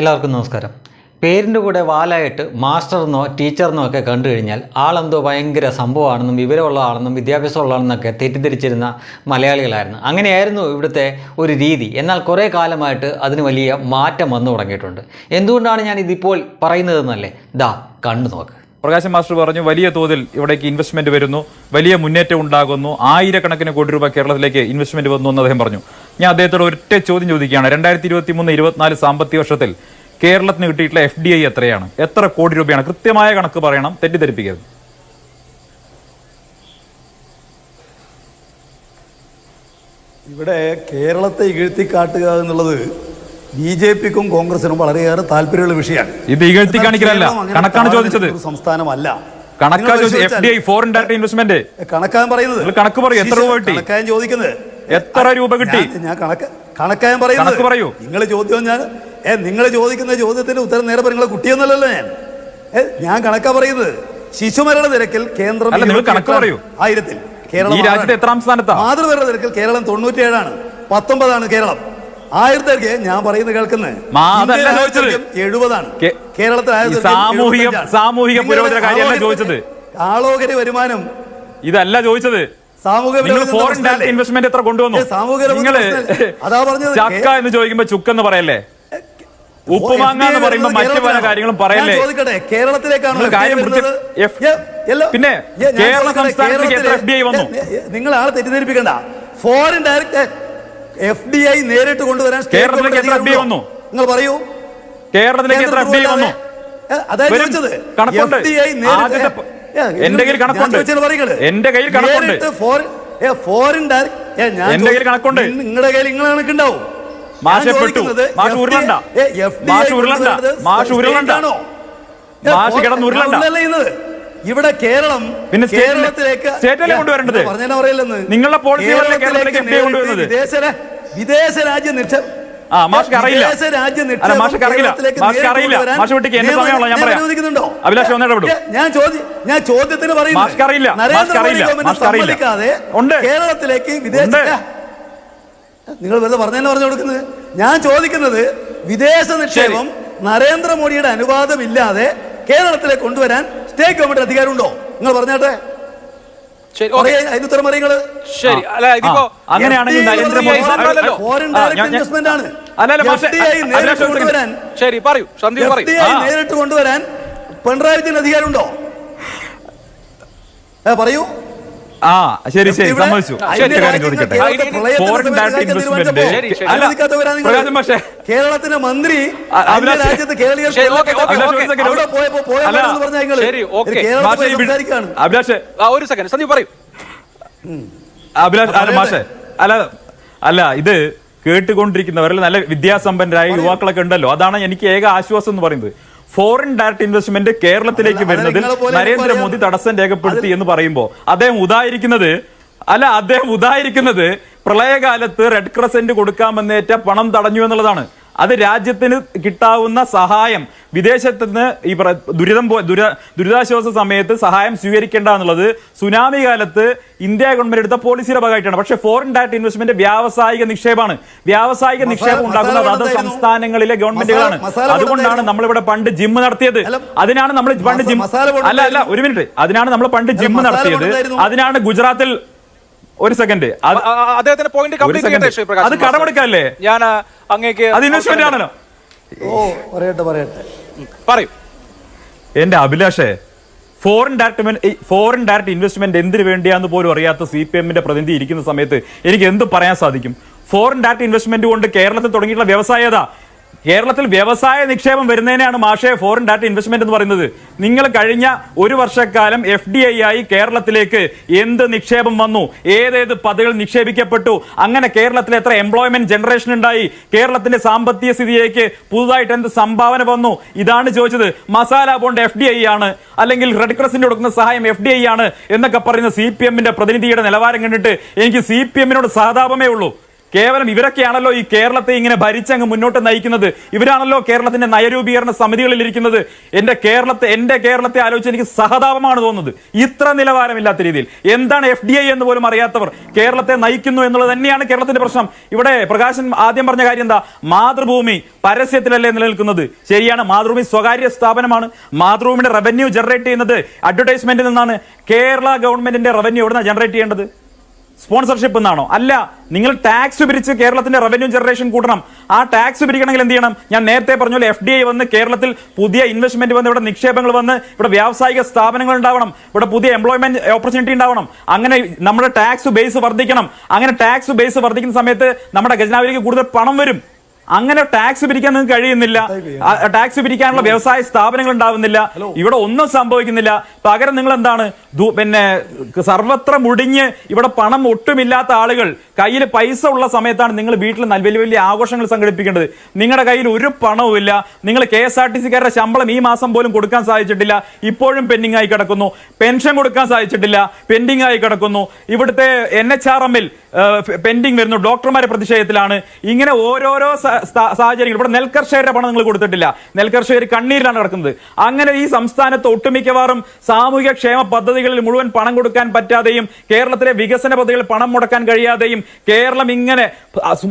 എല്ലാവർക്കും നമസ്കാരം. പേരിന്റെ കൂടെ വാലായിട്ട് മാസ്റ്റർന്നോ ടീച്ചർന്നോ ഒക്കെ കണ്ടു കഴിഞ്ഞാൽ ആളെന്തോ ഭയങ്കര സംഭവമാണെന്നും വിവരമുള്ള ആളെന്നും വിദ്യാഭ്യാസമുള്ള ആളെന്നൊക്കെ തെറ്റിദ്ധരിച്ചിരുന്ന മലയാളികളായിരുന്നു. അങ്ങനെയായിരുന്നു ഇവിടുത്തെ ഒരു രീതി. എന്നാൽ കുറേ കാലമായിട്ട് അതിന് വലിയ മാറ്റം വന്നു തുടങ്ങിയിട്ടുണ്ട്. എന്തുകൊണ്ടാണ് ഞാൻ ഇതിപ്പോൾ പറയുന്നതെന്നല്ലേ? ദാ കണ്ടു നോക്ക്. പ്രകാശൻ മാസ്റ്റർ പറഞ്ഞു വലിയ തോതിൽ ഇവിടേക്ക് ഇൻവെസ്റ്റ്മെന്റ് വരുന്നു. വലിയ മുന്നേറ്റം ഉണ്ടാകുന്നു. ആയിരക്കണക്കിന് കോടി രൂപ കേരളത്തിലേക്ക് ഇൻവെസ്റ്റ്മെന്റ് വന്നു എന്ന് അദ്ദേഹം പറഞ്ഞു. ഞാൻ അദ്ദേഹത്തോട് ഒറ്റ ചോദ്യം ചോദിക്കുകയാണ്. രണ്ടായിരത്തി ഇരുപത്തി മൂന്ന് ഇരുപത്തിനാല് സാമ്പത്തിക വർഷത്തിൽ കേരളത്തിന് കിട്ടിയിട്ടുള്ള എഫ് ഡി ഐ എത്രയാണ്? എത്ര കോടി രൂപയാണ്? കൃത്യമായ കണക്ക് പറയണം. തെറ്റിദ്ധരിപ്പിക്കരുത്. ഇവിടെ കേരളത്തെ ഇകഴ്ത്തിക്കാട്ടുക എന്നുള്ളത് ബി ജെ പിക്കും കോൺഗ്രസിനും വളരെയേറെ താല്പര്യമുള്ള വിഷയമാണ്. ഇത് ഇകഴ്ത്തി കാണിക്കലല്ല. കണക്കാണ് ചോദിച്ചത്. സംസ്ഥാനമല്ല. കണക്കാ ചോദിച്ചത് F D I foreign direct investment കണക്കാൻ പറയുന്നത് കണക്ക് പറയും. എത്ര രൂപ? കണക്കാൻ ചോദിക്കുന്നത് എത്ര രൂപ കിട്ടി? ഞാൻ- കണക്ക് കണക്കാൻ പറയുന്നത് പറയൂ. നിങ്ങൾ ചോദ്യം ഞാൻ ഏ നിങ്ങൾ ചോദിക്കുന്ന ചോദ്യത്തിന്റെ ഉത്തരം നേരെ നിങ്ങളെ കുട്ടിയൊന്നല്ലല്ലോ ഞാൻ ഞാൻ കണക്കാ പറയുന്നത് ശിശുമരണ നിരക്കിൽ കേന്ദ്രം കണക്ക്. പറയൂ. ആയിരത്തിൽ കേരളം രാജ്യത്തെ. എത്രാം സ്ഥാനത്താ? മാതൃമരണ നിരക്കിൽ കേരളം തൊണ്ണൂറ്റിയേഴാണ് പത്തൊമ്പതാണ് കേരളം ആയിരത്തേക്ക് ഞാൻ പറയുന്നത് കേൾക്കുന്നത്. എഴുപതാണ് കേരളത്തിൽ സാമൂഹിക-. സാമൂഹിക നിങ്ങളുടെ കാര്യമല്ല ചോദിച്ചത്. ആളോഹരി വരുമാനം ഇതല്ല ചോദിച്ചത് സാമൂഹിക ഇൻവെസ്റ്റ്മെന്റ് എത്ര കൊണ്ടുവന്നു? നിങ്ങൾ അതാ പറഞ്ഞത്. ചക്ക എന്ന് ചോദിക്കുമ്പോ ചുക്കെന്ന് പറയല്ലേ? ഉപ്പുമാങ്ങ എന്ന് പറയുമ്പോ മറ്റു പല കാര്യങ്ങളും പറയല്ലേ? കേരളത്തിലേക്കാണ് കാര്യം പിന്നെ കേരള സംസ്ഥാനത്തേക്ക് എത്ര FDI വന്നു? നിങ്ങൾ ആളെ തെറ്റിദ്ധരിപ്പിക്കണ്ട. Foreign direct F D I നേരിട്ട് കൊണ്ടുവരാൻ കേരളത്തിലേക്ക് എത്ര government FDI വന്നു? നിങ്ങൾ പറയൂ. കേരളത്തിലേക്ക് എത്ര എഫ് ഡി ഐ വന്നു? അതാ എന്റെ കയ്യിൽ കണക്കുണ്ട്. എന്റെ കയ്യിൽ കണക്കുണ്ട്. ഫോറിൻ എന്റെ കയ്യിൽ കണക്കുണ്ട്. നിങ്ങളുടെ കയ്യിൽ നിങ്ങൾ കണക്കുണ്ടാവും മാഷപ്പെട്ടു പെട്ടു. മാഷ് ഉരുളണ്ട. മാഷ് ഉരുളണ്ട. മാഷ് ഉരുളണ്ട. state ആണോ? ഏ, മാഷ് കിടന്ന് ഉരുളണ്ട. ഇവിടെ കേരളം പിന്നെ സ്റ്റേറ്റിലെ- കേരളത്തിലേക്ക് സ്റ്റേറ്റല്ലേ കൊണ്ടുവരേണ്ടത്? പറഞ്ഞാൽ പറയില്ലെന്ന് നിങ്ങളുടെ പോളിസി കേരളത്തിലേക്ക് വിദേശ രാജ്യ നിക്ഷേപ ആ, മാഷ്ക്ക് അറിയില്ല. വിദേശ അല്ല, മാഷ്ക്ക് അറിയില്ല. മാഷ്ക്ക് അറിയില്ല. മാഷ് വിട്ടിക്ക് എന്റെ നിയമം- സമയമുള്ള ഞാൻ പറയാം. അനുവദിക്കുന്നുണ്ടോ? അഭിലാഷ് ഒന്ന് ഇടപെടൂ. ഞാൻ ചോദ്യം ഞാൻ ചോദ്യത്തിന് പറയുന്നു മാഷ്ക്ക് അറിയില്ല. മാഷ്ക്ക് അറിയില്ല. ഗവൺമെന്റ് മാഷ്ക്ക് അറിയില്ല. ഉണ്ട്. കേരളത്തിലേക്ക് വിദേശ നിങ്ങൾ വെറുതെ പറഞ്ഞതന്നെ പറഞ്ഞു കൊടുക്കുന്നത് ഞാൻ ചോദിക്കുന്നത് വിദേശ നിക്ഷേപം നരേന്ദ്രമോദിയുടെ അനുവാദമില്ലാതെ കേരളത്തിലേക്ക് കൊണ്ടുവരാൻ സ്റ്റേറ്റ് ഗവൺമെന്റ് അധികാരമുണ്ടോ നിങ്ങൾ പറഞ്ഞാട്ടെ അതിന് ഉത്തരം പറയുന്നത് ശരി. അല്ല ഇതിപ്പോ അങ്ങനെയാണെങ്കിൽ ശരി പറയൂ. സന്ദീപ് പറയൂ. FDI നേരിട്ട് കൊണ്ടുവരാൻ പിണറായി വിജയൻ അധികാരമുണ്ടോ? ഏ, പറയൂ. ആ ശരി ശരി സമ്മതിച്ചു. ഒറ്റ കാര്യം ചോദിക്കട്ടെ. Foreign direct investment. പ്രകാശം പക്ഷേ കേരളത്തിന്റെ മന്ത്രി രാജ്യത്ത് അഭിലാഷ് ഒരു സെക്കൻഡ് സന്ദീപ് പറയൂ. അഭിലാഷ്. മാഷെ അല്ല അല്ല ഇത് കേട്ടുകൊണ്ടിരിക്കുന്നവരിൽ നല്ല വിദ്യാസമ്പന്നരായ യുവാക്കളൊക്കെ ഉണ്ടല്ലോ. അതാണ് എനിക്ക് ഏക ആശ്വാസം എന്ന് പറയുന്നത്. ഫോറിൻ ഡയറക്ട് ഇൻവെസ്റ്റ്മെന്റ് കേരളത്തിലേക്ക് വരുന്നതിൽ നരേന്ദ്രമോദി തടസ്സം രേഖപ്പെടുത്തി എന്ന് പറയുമ്പോൾ അദ്ദേഹം ഉദായിരിക്കുന്നത് അല്ല അദ്ദേഹം ഉദായിരിക്കുന്നത് പ്രളയകാലത്ത് റെഡ് ക്രസന്റ് കൊടുക്കാമെന്നേറ്റ പണം തടഞ്ഞു എന്നുള്ളതാണ്. അത് രാജ്യത്തിന് കിട്ടാവുന്ന സഹായം വിദേശത്ത് നിന്ന് ഈ ദുരിതം ദുര ദുരിതാശ്വാസ സമയത്ത് സഹായം സ്വീകരിക്കേണ്ട എന്നുള്ളത് സുനാമി കാലത്ത് ഇന്ത്യ ഗവൺമെന്റ് എടുത്ത പോളിസിയുടെ ഭാഗമായിട്ടാണ്. പക്ഷേ ഫോറിൻ ഡയറക്ട് ഇൻവെസ്റ്റ്മെന്റ് വ്യാവസായിക നിക്ഷേപമാണ്. വ്യാവസായിക നിക്ഷേപം ഉണ്ടാക്കുന്നത് അത് സംസ്ഥാനങ്ങളിലെ ഗവൺമെന്റുകളാണ്. അതുകൊണ്ടാണ് നമ്മൾ നമ്മളിവിടെ പണ്ട് ജിം നടത്തിയത്. അതിനാണ് നമ്മൾ പണ്ട് ജിം അല്ല അല്ല ഒരു മിനിറ്റ് അതിനാണ് നമ്മൾ പണ്ട് ജിം നടത്തിയത്. അതിനാണ് ഗുജറാത്തിൽ ഒരു സെക്കൻഡ് അദ്ദേഹത്തിന്റെ പോയിന്റ് ഒരു കംപ്ലീറ്റ് ചെയ്യട്ടെ ശ്രീ പ്രകാശ് അത്. കടമെടുക്കല്ലേ ഞാൻ അങ്ങേക്ക് അത് ഇൻവെസ്റ്റ്മെന്റ് ആണല്ലോ ഓ പറയട്ടെ പറയട്ടെ. പറയൂ. എന്റെ അഭിലാഷേ foreign direct foreign direct investment എന്തിനു വേണ്ടിയാന്ന് പോലും അറിയാത്ത സി പി എമ്മിന്റെ പ്രതിനിധി ഇരിക്കുന്ന സമയത്ത് എനിക്ക് എന്ത് പറയാൻ സാധിക്കും? ഫോറിൻ ഡയറക്ട് ഇൻവെസ്റ്റ്മെന്റ് കൊണ്ട് കേരളത്തിൽ തുടങ്ങിയിട്ടുള്ള വ്യവസായത കേരളത്തിൽ വ്യവസായ നിക്ഷേപം വരുന്നതിനാണ് മാഷെ ഫോറിൻ ഡയറക്ട് ഇൻവെസ്റ്റ്മെന്റ് എന്ന് പറയുന്നത്. നിങ്ങൾ കഴിഞ്ഞ ഒരു വർഷക്കാലം എഫ് ഡി ഐ ആയി കേരളത്തിലേക്ക് എന്ത് നിക്ഷേപം വന്നു? ഏതേത് പദവികൾ നിക്ഷേപിക്കപ്പെട്ടു? അങ്ങനെ കേരളത്തിൽ എത്ര എംപ്ലോയ്മെന്റ് ജനറേഷൻ ഉണ്ടായി? കേരളത്തിന്റെ സാമ്പത്തിക സ്ഥിതിയിലേക്ക് പുതുതായിട്ട് എന്ത് സംഭാവന വന്നു? ഇതാണ് ചോദിച്ചത്. Masala bond F D I ആണ്. അല്ലെങ്കിൽ റെഡ് ക്രോസിന് കൊടുക്കുന്ന സഹായം എഫ് ഡി ഐ ആണ് എന്നൊക്കെ പറയുന്ന സി പി എമ്മിന്റെ പ്രതിനിധിയുടെ നിലവാരം കണ്ടിട്ട് എനിക്ക് സി പി എമ്മിനോട് സഹതാപമേ ഉള്ളൂ. കേവലം ഇവരൊക്കെയാണല്ലോ ഈ കേരളത്തെ ഇങ്ങനെ ഭരിച്ചങ്ങ് മുന്നോട്ട് നയിക്കുന്നത്. ഇവരാണല്ലോ കേരളത്തിന്റെ നയരൂപീകരണ സമിതികളിൽ ഇരിക്കുന്നത്. എന്റെ കേരളത്തെ എന്റെ കേരളത്തെ ആലോചിച്ച് എനിക്ക് സഹതാപമാണ് തോന്നുന്നത്. ഇത്ര നിലവാരമില്ലാത്ത രീതിയിൽ. എന്താണ് എഫ് ഡി ഐ എന്ന് പോലും അറിയാത്തവർ? കേരളത്തെ നയിക്കുന്നു എന്നുള്ളത് തന്നെയാണ് കേരളത്തിന്റെ പ്രശ്നം. ഇവിടെ പ്രകാശൻ ആദ്യം പറഞ്ഞ കാര്യം എന്താ? മാതൃഭൂമി പരസ്യത്തിലല്ലേ നിലനിൽക്കുന്നത്. ശരിയാണ് മാതൃഭൂമി സ്വകാര്യ സ്ഥാപനമാണ്. മാതൃഭൂമിയുടെ റവന്യൂ ജനറേറ്റ് ചെയ്യുന്നത് അഡ്വർടൈസ്മെന്റിൽ നിന്നാണ്. കേരള ഗവൺമെന്റിന്റെ റവന്യൂ എവിടെ ജനറേറ്റ് ചെയ്യേണ്ടത്? സ്പോൺസർഷിപ്പ് എന്നാണോ? അല്ല നിങ്ങൾ ടാക്സ് പിരിച്ച് കേരളത്തിന്റെ റവന്യൂ ജനറേഷൻ കൂട്ടണം. ആ ടാക്സ് പിരിക്കണമെങ്കിൽ എന്ത് ചെയ്യണം? ഞാൻ നേരത്തെ പറഞ്ഞ പോലെ എഫ് ഡി ഐ വന്ന് കേരളത്തിൽ പുതിയ ഇൻവെസ്റ്റ്മെന്റ് വന്ന് ഇവിടെ നിക്ഷേപങ്ങൾ വന്ന് ഇവിടെ വ്യാവസായിക സ്ഥാപനങ്ങൾ ഉണ്ടാവണം. ഇവിടെ പുതിയ എംപ്ലോയ്മെന്റ് ഓപ്പർച്യൂണിറ്റി ഉണ്ടാവണം. അങ്ങനെ നമ്മുടെ ടാക്സ് ബേസ് വർദ്ധിക്കണം. അങ്ങനെ ടാക്സ് ബേസ് വർദ്ധിക്കുന്ന സമയത്ത് നമ്മുടെ ഖജനാവിലേക്ക് കൂടുതൽ പണം വരും. അങ്ങനെ ടാക്സ് പിരിക്കാൻ നിങ്ങൾക്ക് കഴിയുന്നില്ല. ടാക്സ് പിരിക്കാനുള്ള വ്യവസായ സ്ഥാപനങ്ങൾ ഉണ്ടാവുന്നില്ല. ഇവിടെ ഒന്നും സംഭവിക്കുന്നില്ല. പകരം നിങ്ങൾ എന്താണ് പിന്നെ സർവത്ര മുടിഞ്ഞ് ഇവിടെ പണം ഒട്ടുമില്ലാത്ത ആളുകൾ കയ്യിൽ പൈസ ഉള്ള സമയത്താണ് നിങ്ങൾ വീട്ടിൽ വലിയ വലിയ ആഘോഷങ്ങൾ സംഘടിപ്പിക്കേണ്ടത്. നിങ്ങളുടെ കയ്യിൽ ഒരു പണവും ഇല്ല. നിങ്ങൾ കെ എസ് ആർ ടി സിക്കാരുടെ ശമ്പളം ഈ മാസം പോലും കൊടുക്കാൻ സാധിച്ചിട്ടില്ല. ഇപ്പോഴും പെൻഡിംഗ് ആയി കിടക്കുന്നു. പെൻഷൻ കൊടുക്കാൻ സാധിച്ചിട്ടില്ല. പെൻഡിംഗ് ആയി കിടക്കുന്നു. ഇവിടുത്തെ എൻ എച്ച് ആർ എമ്മിൽ പെൻഡിംഗ് വരുന്നു. ഡോക്ടർമാരെ പ്രതിഷേധത്തിലാണ്. ഇങ്ങനെ ഓരോരോ സാഹചര്യങ്ങൾ. ഇവിടെ നെൽകർഷകരുടെ പണം നിങ്ങൾ കൊടുത്തിട്ടില്ല. നെൽകർഷകർ കണ്ണീരിലാണ് കിടക്കുന്നത്. അങ്ങനെ ഈ സംസ്ഥാനത്ത് ഒട്ടുമിക്കവാറും സാമൂഹിക ക്ഷേമ പദ്ധതികളിൽ മുഴുവൻ പണം കൊടുക്കാൻ പറ്റാതെയും കേരളത്തിലെ വികസന പദ്ധതികളിൽ പണം മുടക്കാൻ കഴിയാതെയും കേരളം ഇങ്ങനെ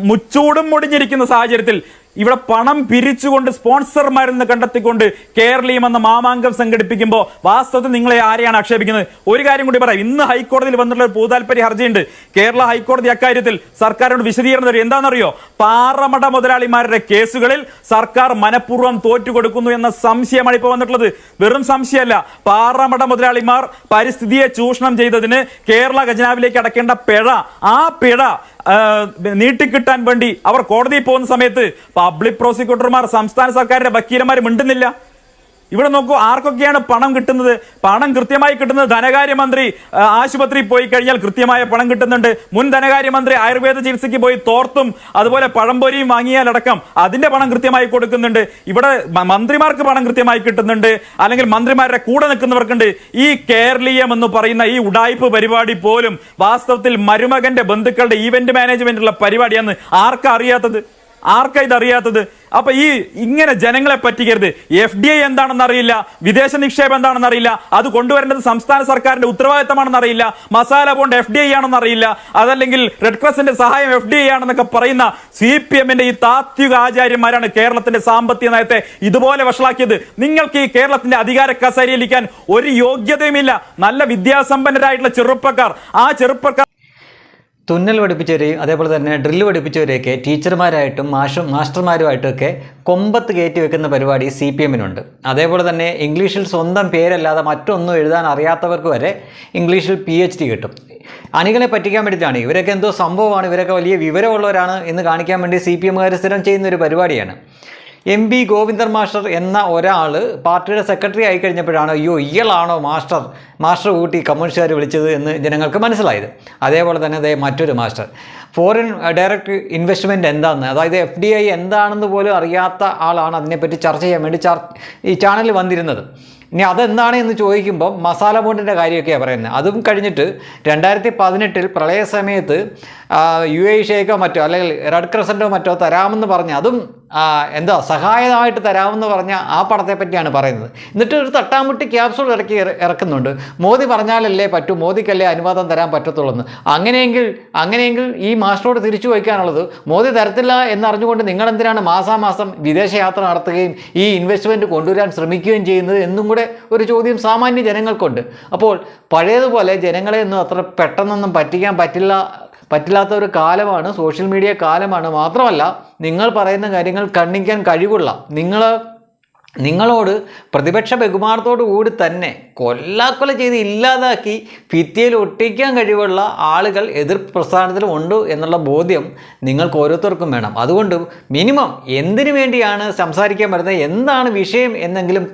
മുച്ചൂടും മുടിഞ്ഞിരിക്കുന്ന സാഹചര്യത്തിൽ ഇവിടെ പണം പിരിച്ചുകൊണ്ട് സ്പോൺസർമാരെന്ന് കണ്ടെത്തിക്കൊണ്ട് കേരളീയം എന്ന മാമാങ്കം സംഘടിപ്പിക്കുമ്പോൾ വാസ്തവത്തിൽ നിങ്ങളെ ആരെയാണ് ആക്ഷേപിക്കുന്നത്? ഒരു കാര്യം കൂടി പറയാം. ഇന്ന് ഹൈക്കോടതിയിൽ വന്നിട്ടുള്ള ഒരു പൂതാൽപര്യ ഹർജിയുണ്ട്. കേരള ഹൈക്കോടതി അക്കാര്യത്തിൽ സർക്കാരിനോട് വിശദീകരണം തരും. എന്താണെന്നറിയോ? പാറമട മുതലാളിമാരുടെ കേസുകളിൽ സർക്കാർ മനഃപൂർവം തോറ്റുകൊടുക്കുന്നു എന്ന സംശയമാണ് ഇപ്പോൾ വന്നിട്ടുള്ളത്. വെറും സംശയമല്ല. പാറമട മുതലാളിമാർ പരിസ്ഥിതിയെ ചൂഷണം ചെയ്തതിന് കേരള ഖജനാവിലേക്ക് അടക്കേണ്ട പിഴ ആ പിഴ നീട്ടിക്കിട്ടാൻ വേണ്ടി അവർ കോടതിയിൽ പോകുന്ന സമയത്ത് പബ്ലിക് പ്രോസിക്യൂട്ടർമാർ സംസ്ഥാന സർക്കാരിന്റെ വക്കീലന്മാർ മിണ്ടുന്നില്ല. ഇവിടെ നോക്കൂ ആർക്കൊക്കെയാണ് പണം കിട്ടുന്നത്? പണം കൃത്യമായി കിട്ടുന്നത് ധനകാര്യമന്ത്രി ആശുപത്രി പോയി കഴിഞ്ഞാൽ കൃത്യമായ പണം കിട്ടുന്നുണ്ട്. മുൻ ധനകാര്യമന്ത്രി ആയുർവേദ ചികിത്സയ്ക്ക് പോയി തോർത്തും അതുപോലെ പഴംപൊരിയും വാങ്ങിയാലടക്കം അതിന്റെ പണം കൃത്യമായി കൊടുക്കുന്നുണ്ട്. ഇവിടെ മന്ത്രിമാർക്ക് പണം കൃത്യമായി കിട്ടുന്നുണ്ട്. അല്ലെങ്കിൽ മന്ത്രിമാരുടെ കൂടെ നിൽക്കുന്നവർക്കുണ്ട്. ഈ കേരളീയം എന്ന് പറയുന്ന ഈ ഉടായ്പ് പരിപാടി പോലും വാസ്തവത്തിൽ മരുമകന്റെ ബന്ധുക്കളുടെ ഈവന്റ് മാനേജ്മെന്റുള്ള പരിപാടിയാണ് ആർക്കറിയാത്തത് ആർക്കാ ഇത് അറിയാത്തത് അപ്പൊ ഈ ഇങ്ങനെ ജനങ്ങളെ പറ്റിക്കരുത്. എഫ് ഡി ഐ എന്താണെന്ന് അറിയില്ല വിദേശ നിക്ഷേപം എന്താണെന്ന് അറിയില്ല അത് കൊണ്ടുവരേണ്ടത് സംസ്ഥാന സർക്കാരിന്റെ ഉത്തരവാദിത്തമാണെന്ന് അറിയില്ല masala bond F D I ആണെന്ന് അറിയില്ല അതല്ലെങ്കിൽ റെഡ് ക്രോസിന്റെ സഹായം എഫ് ഡി ഐ ആണെന്നൊക്കെ പറയുന്ന സി പി എമ്മിന്റെ ഈ താത്വിക ആചാര്യന്മാരാണ് കേരളത്തിന്റെ സാമ്പത്തിക നയത്തെ ഇതുപോലെ വഷളാക്കിയത്. നിങ്ങൾക്ക് ഈ കേരളത്തിന്റെ അധികാര കസേരയിലിരിക്കാൻ ഒരു യോഗ്യതയുമില്ല. നല്ല വിദ്യാസമ്പന്നരായിട്ടുള്ള ചെറുപ്പക്കാർ. ആ ചെറുപ്പക്കാർ തുന്നൽ പഠിപ്പിച്ചവരെയും അതേപോലെ തന്നെ ഡ്രില്ല് പഠിപ്പിച്ചവരെയൊക്കെ ടീച്ചർമാരായിട്ടും മാഷും മാസ്റ്റർമാരുമായിട്ടൊക്കെ കൊമ്പത്ത് കയറ്റി വെക്കുന്ന പരിപാടി സി പി എമ്മിനുണ്ട്. അതേപോലെ തന്നെ ഇംഗ്ലീഷിൽ സ്വന്തം പേരല്ലാതെ മറ്റൊന്നും എഴുതാൻ അറിയാത്തവർക്ക് വരെ ഇംഗ്ലീഷിൽ പി എച്ച് ഡി കിട്ടും. അണികളെ പറ്റിക്കാൻ വേണ്ടിയിട്ടാണ്. ഇവരൊക്കെ എന്തോ സംഭവമാണ്. ഇവരൊക്കെ വലിയ വിവരമുള്ളവരാണ് എന്ന് കാണിക്കാൻ വേണ്ടി സി പി എമ്മുകാർ സ്ഥിരം ചെയ്യുന്ന ഒരു പരിപാടിയാണ്. എം ബി ഗോവിന്ദൻ മാസ്റ്റർ എന്ന ഒരാൾ പാർട്ടിയുടെ സെക്രട്ടറി ആയി കഴിഞ്ഞപ്പോഴാണ് അയ്യോ ഇയാളാണോ മാസ്റ്റർ? മാസ്റ്റർ കൂട്ടി കമ്മ്യൂണിസ്റ്റുകാർ വിളിച്ചത് എന്ന് ജനങ്ങൾക്ക് മനസ്സിലായത്. അതേപോലെ തന്നെ അതേ മറ്റൊരു മാസ്റ്റർ. ഫോറിൻ ഡയറക്റ്റ് ഇൻവെസ്റ്റ്മെന്റ് എന്താണെന്ന് അതായത് എഫ് ഡി ഐ എന്താണെന്ന് പോലും അറിയാത്ത ആളാണ് അതിനെപ്പറ്റി ചർച്ച ചെയ്യാൻ വേണ്ടി ഈ ചാനലിൽ വന്നിരുന്നത്. ഇനി അതെന്താണ് എന്ന് ചോദിക്കുമ്പോൾ മസാല ബോണ്ടിന്റെ കാര്യമൊക്കെയാണ് പറയുന്നത്. അതും കഴിഞ്ഞിട്ട് രണ്ടായിരത്തി പതിനെട്ടിൽ പ്രളയ സമയത്ത് യു എ ഷേക്കോ മറ്റോ അല്ലെങ്കിൽ റെഡ് ക്രസന്റോ മറ്റോ തരാമെന്ന് പറഞ്ഞ് അതും എന്താ സഹായമായിട്ട് തരാമെന്ന് പറഞ്ഞ ആ പടത്തെ പറ്റിയാണ് പറയുന്നത്. എന്നിട്ട് ഒരു തട്ടാമുട്ടി ക്യാപ്സൂൾ ഇറക്കി ഇറ- ഇറക്കുന്നുണ്ട്. മോദി പറഞ്ഞാലല്ലേ പറ്റൂ മോദിക്കല്ലേ അനുവാദം തരാൻ പറ്റത്തുള്ളൂ എന്ന് അങ്ങനെയെങ്കിൽ അങ്ങനെയെങ്കിൽ ഈ മാസ്റ്ററോട് തിരിച്ചു വയ്ക്കാനുള്ളത് മോദി തരത്തില്ല എന്നറിഞ്ഞുകൊണ്ട് നിങ്ങൾ എന്തിനാണ് മാസാമാസം വിദേശയാത്ര നടത്തുകയും ഈ ഇൻവെസ്റ്റ്മെന്റ് കൊണ്ടുവരാൻ ശ്രമിക്കുകയും ചെയ്യുന്നത് എന്നും കൂടെ ഒരു ചോദ്യം സാമാന്യ ജനങ്ങൾക്കുണ്ട്. അപ്പോൾ പഴയതുപോലെ ജനങ്ങളെ ഒന്നും അത്ര പെട്ടെന്നൊന്നും പറ്റിക്കാൻ പറ്റില്ല പറ്റില്ലാത്ത ഒരു കാലമാണ് സോഷ്യൽ മീഡിയ കാലമാണ്. മാത്രമല്ല നിങ്ങൾ പറയുന്ന കാര്യങ്ങൾ കണ്ണിക്കാൻ കഴിവുള്ള നിങ്ങൾ നിങ്ങളോട് പ്രതിപക്ഷ ബഹുമാനത്തോടു കൂടി തന്നെ കൊല്ലാക്കൊല ചെയ്ത് ഇല്ലാതാക്കി ഭിത്തിയിൽ ഒട്ടിക്കാൻ കഴിവുള്ള ആളുകൾ എതിർ പ്രസ്ഥാനത്തിലും ഉണ്ട് എന്നുള്ള ബോധ്യം നിങ്ങൾക്ക് ഓരോരുത്തർക്കും വേണം. അതുകൊണ്ട് മിനിമം എന്തിനു വേണ്ടിയാണ് സംസാരിക്കാൻ വരുന്നത്? എന്താണ് വിഷയം എന്നെങ്കിലും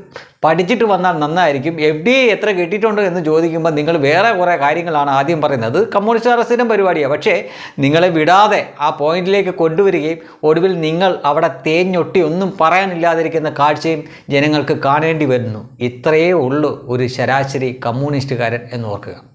പഠിച്ചിട്ട് വന്നാൽ നന്നായിരിക്കും. എഫ് ഡി എ എത്ര കിട്ടിയിട്ടുണ്ട് എന്ന് ചോദിക്കുമ്പോൾ നിങ്ങൾ വേറെ കുറേ കാര്യങ്ങളാണ് ആദ്യം പറയുന്നത്. കമ്മ്യൂണിസ്റ്റ് അറസ്റ്റിനും പരിപാടിയാണ് പക്ഷേ നിങ്ങളെ വിടാതെ ആ പോയിന്റിലേക്ക് കൊണ്ടുവരികയും ഒടുവിൽ നിങ്ങൾ അവിടെ തേഞ്ഞൊട്ടി ഒന്നും പറയാനില്ലാതിരിക്കുന്ന കാഴ്ചയും ജനങ്ങൾക്ക് കാണേണ്ടി വരുന്നു. ഇത്രയേ ഉള്ളൂ ഒരു ശരാശരി കമ്മ്യൂണിസ്റ്റുകാരൻ എന്ന് ഓർക്കുക.